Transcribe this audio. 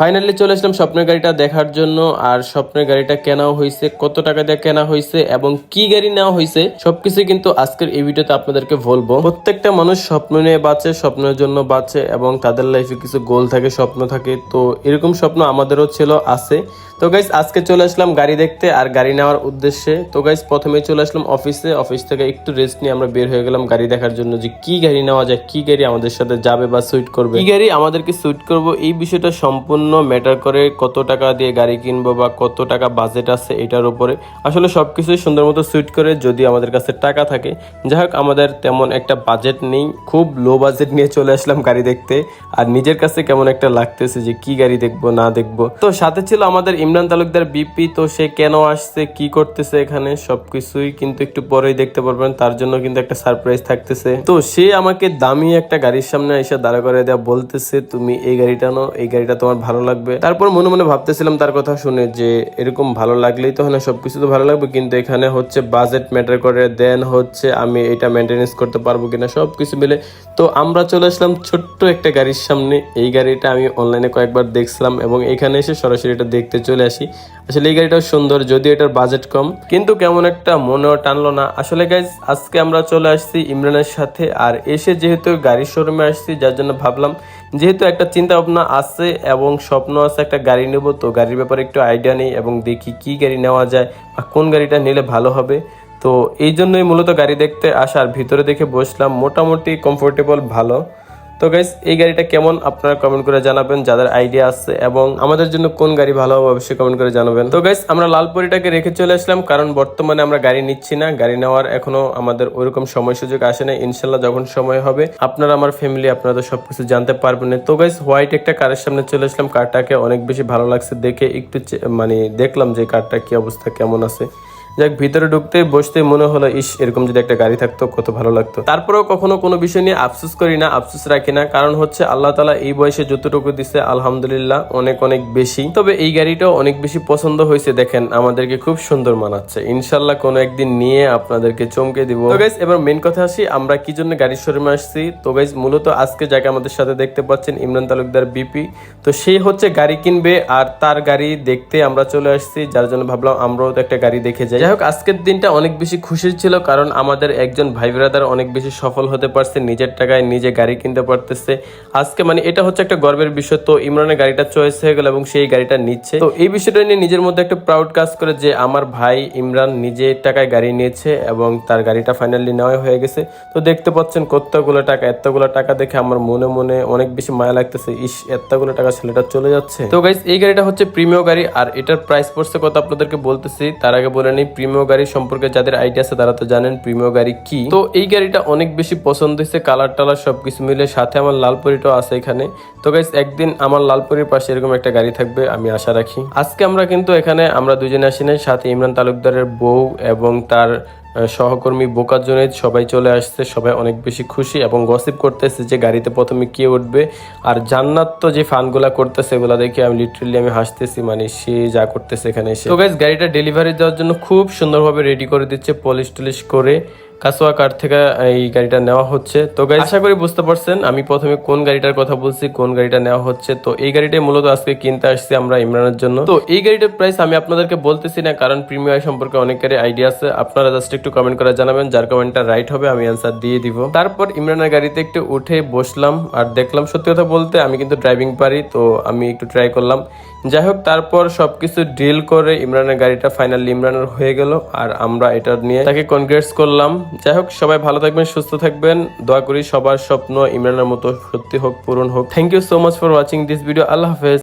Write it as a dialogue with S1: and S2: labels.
S1: Finally চলে আসলাম স্বপ্নের গাড়িটা দেখার জন্য। আর স্বপ্নের গাড়িটা কেনাও হয়েছে, কত টাকা দিয়ে কেনা হয়েছে এবং কি গাড়ি নেওয়া হয়েছে, সবকিছু কিন্তু আজকের এই ভিডিওতে আপনাদেরকে বলব। প্রত্যেকটা মানুষ স্বপ্ন নিয়ে বাঁচে, স্বপ্নের জন্য বাঁচে এবং তাদের লাইফে কিছু গোল থাকে, স্বপ্ন থাকে। তো এরকম স্বপ্ন আমাদেরও ছিল, আছে। তো গাইজ আজকে চলে আসলাম গাড়ি দেখতে আর গাড়ি নেওয়ার উদ্দেশ্যে। তো গাইজ প্রথমে চলে আসলাম অফিসে অফিস থেকে একটু রেস্ট নিয়ে আমরা বের হয়ে গেলাম গাড়ি দেখার জন্য যে কি গাড়ি নেওয়া যায়, কি গাড়ি আমাদের সাথে যাবে বা সুইট করবে। কি গাড়ি আমাদেরকে সুইট করব, এই বিষয়টা সম্পূর্ণ ম্যাটার করে কত টাকা দিয়ে গাড়ি কিনবো বা কত টাকা বাজেট আছে এটার উপরে। আসলে সবকিছুই সুন্দর মতো সুইট করে যদি আমাদের কাছে টাকা থাকে। যাই হোক, আমাদের তেমন একটা বাজেট নেই। খুব লো বাজেট নিয়ে চলে আসলাম গাড়ি দেখতে। আর নিজের কাছে কেমন একটা লাগতেছে যে কি গাড়ি দেখব, না দেখব। তো সাথে ছিল আমাদের ইমরান তালুকদার বিপি তো সে কেন আসছে, কি করতেছে এখানে, সবকিছুই কিন্তু একটু পরেই দেখতে পারবেন। তার জন্য কিন্তু একটা সারপ্রাইজ থাকতেছে। তো সে আমাকে দামি একটা গাড়ির সামনে এসে দাঁড়া করে দেওয়া বলতেছে, তুমি এই গাড়িটা নাও, এই গাড়িটা তোমার ভালো লাগবে। তারপর মনে মনে ভাবতেছিলাম তার কথা শুনে যে এরকম ভালো লাগলেই তো হয় না, সবকিছু তো ভালো লাগবে, কিন্তু এখানে হচ্ছে বাজেট ম্যাটার করে দেন হচ্ছে আমি এটা মেনটেনেন্স করতে পারব কিনা, সবকিছু মিলে। তো আমরা চলে আসলাম ছোট্ট একটা গাড়ির সামনে। এই গাড়িটা আমি অনলাইনে কয়েকবার দেখছিলাম এবং এখানে এসে সরাসরি এটা দেখতে চলে আসি। আসলে এই গাড়িটাও সুন্দর, যদিও এটার বাজেট কম, কিন্তু কেমন একটা মনেও টানলো না। আসলে গাইজ আজকে আমরা চলে আসছি ইমরানের সাথে আর এসে যেহেতু গাড়ির শোরুমে আসছি, যার জন্য ভাবলাম যেহেতু একটা চিন্তা ভাবনা আছে এবং স্বপ্ন আছে একটা গাড়ি নেব, তো গাড়ির ব্যাপারে একটু আইডিয়া নেই এবং দেখি কি গাড়ি নেওয়া যায় বা কোন গাড়িটা নিলে ভালো হবে। তো এই জন্যই মূলত গাড়ি দেখতে আসার ভিতরে দেখে বসলাম। মোটামুটি কমফোর্টেবল ভালো। তো গাইস এই গাড়িটা কেমন? আপনারা কমেন্ট করে জানাবেন, যাদের আইডিয়া আছে এবং আমাদের জন্য কোন গাড়ি ভালো হবে অবশ্যই কমেন্ট করে জানাবেন। তো গাইস আমরা লালপুরিটাকে রেখে চলে আসলাম, কারণ বর্তমানে আমরা গাড়ি নিচ্ছি না, গাড়ি নেওয়ার এখনও আমাদের ওইরকম সময় সুযোগ আসে না ইনশাল্লাহ যখন সময় হবে, আপনারা আমার ফ্যামিলি আপনারা তো সবকিছু জানতে পারবেন তো গাইস হোয়াইট একটা কারের সামনে চলে আসলাম, কারটাকে অনেক বেশি ভালো লাগছে দেখে, একটু মানে দেখলাম যে কারটা কি অবস্থা, কেমন আছে। যাক, ভিতরে ঢুকতে বসতে মনে হলো, ইস, এরকম যদি একটা গাড়ি থাকতো, কত ভালো লাগতো। তারপরেও কখনো কোনো বিষয় নিয়ে আফসোস করি না, আফসোস রাখি না, কারণ হচ্ছে আল্লাহ তালা এই বয়সে যতটুকু দিছে, আলহামদুলিল্লাহ, অনেক অনেক বেশি। তবে এই গাড়িটাও অনেক বেশি পছন্দ হয়েছে, দেখেন, আমাদেরকে খুব সুন্দর মানাচ্ছে। ইনশাল্লাহ কোনো একদিন নিয়ে আপনাদেরকে চমকে দিব। গাইজ এবার মেন কথা আসি, আমরা কি জন্য গাড়ির শোরুমে আসছি? তো গাইজ মূলত আজকে যাকে আমাদের সাথে দেখতে পাচ্ছেন, ইমরান তালুকদার বিপি তো সে হচ্ছে গাড়ি কিনবে, আর তার গাড়ি দেখতে আমরা চলে আসছি, যার জন্য ভাবলাম আমরাও তো একটা গাড়ি দেখে যাই। যাই হোক, আজকের দিনটা অনেক বেশি খুশির ছিল কারণ আমাদের একজন ভাই ব্রাদার অনেক বেশি সফল হতে পারছে, নিজের টাকায় নিজে গাড়ি কিনতে পারতেছে। আজকে মানে এটা হচ্ছে একটা গর্বের বিষয়। তো ইমরানের গাড়িটা চয়েস হয়ে গেল এবং সেই গাড়িটা নিচ্ছে। তো এই বিষয়টা নিয়ে নিজের মধ্যে একটা প্রাউড কাজ করে যে আমার ভাই ইমরান নিজের টাকায় গাড়ি নিয়েছে এবং তার গাড়িটা ফাইনালি নেওয়া হয়ে গেছে। তো দেখতে পাচ্ছেন কতগুলো টাকা, এতগুলো টাকা দেখে আমার মনে মনে অনেক বেশি মায়া লাগতেছে, ইস, এতগুলো টাকা ছেলেটা চলে যাচ্ছে। তো গাইজ এই গাড়িটা হচ্ছে প্রিমিয় গাড়ি আর এটার প্রাইস পড়ছে কত আপনাদেরকে বলতেছি, তার আগে বলে নিই প্রিমিয় গাড়ি সম্পর্কে যাদের আইডিয়া আছে তারা তো জানেন প্রিমিয় গাড়ি কি। তো এই গাড়িটা অনেক বেশি পছন্দ হয়েছে, কালার টালার সবকিছু মিলে। সাথে আমার লালপরিটাও আছে এখানে। তো গাইস একদিন আমার লালপরির পাশে এরকম একটা গাড়ি থাকবে, আমি আশা রাখি। আজকে আমরা কিন্তু এখানে আমরা দুজনে আসি নাই, সাথে ইমরান তালুকদারের বউ এবং তার সহকর্মী বোকার জনের সবাই চলে আসছে, সবাই অনেক বেশি খুশি এবং গসিপ করতেছে যে গাড়িতে প্রথমে কে উঠবে। আর জান্নাত তো যে ফানগুলা করতেছে, এগুলা দেখে আমি লিটারেলি আমি হাসতেছি মানে সে যা করতেছে এখানে এসে। তো গাইজ গাড়িটা ডেলিভারি দেওয়ার জন্য খুব সুন্দরভাবে রেডি করে দিচ্ছে পলিশ টলিশ করে। কাসোয়া কার থেকে এই গাড়িটা নেওয়া হচ্ছে। তো গাইজ আশা করি বুঝতে পারছেন আমি প্রথমে কোন গাড়িটার কথা বলছি কোন গাড়িটা নেওয়া হচ্ছে। তো এই গাড়িটাই মূলত আজকে কিনতে আসছি আমরা ইমরানের জন্য। তো এই গাড়িটার প্রাইস আমি আপনাদেরকে বলতেছি না কারণ প্রিমিয়ার সম্পর্কে অনেকেরই আইডিয়া আছে। আপনারা জাস্ট একটু কমেন্ট করে জানাবেন যার কমেন্টটা রাইট হবে আমি অ্যান্সার দিয়ে দিব। তারপর ইমরানের গাড়িতে একটু উঠে বসলাম আর দেখলাম সত্যি কথা বলতে আমি কিন্তু ড্রাইভিং পারি তো আমি একটু ট্রাই করলাম। যাই হোক তারপর সবকিছু ডিল করে ইমরানের গাড়িটা ফাইনালি ইমরানের হয়ে গেল আর আমরা এটা নিয়ে তাকে কনগ্রেটস করলাম। যাই হোক সবাই ভালো থাকবেন, সুস্থ থাকবেন। দোয়া করি সবার স্বপ্ন ইমরানের মতো সত্যি হোক, পূরণ হোক। Thank you so much for watching this video আল্লাহ হাফেজ।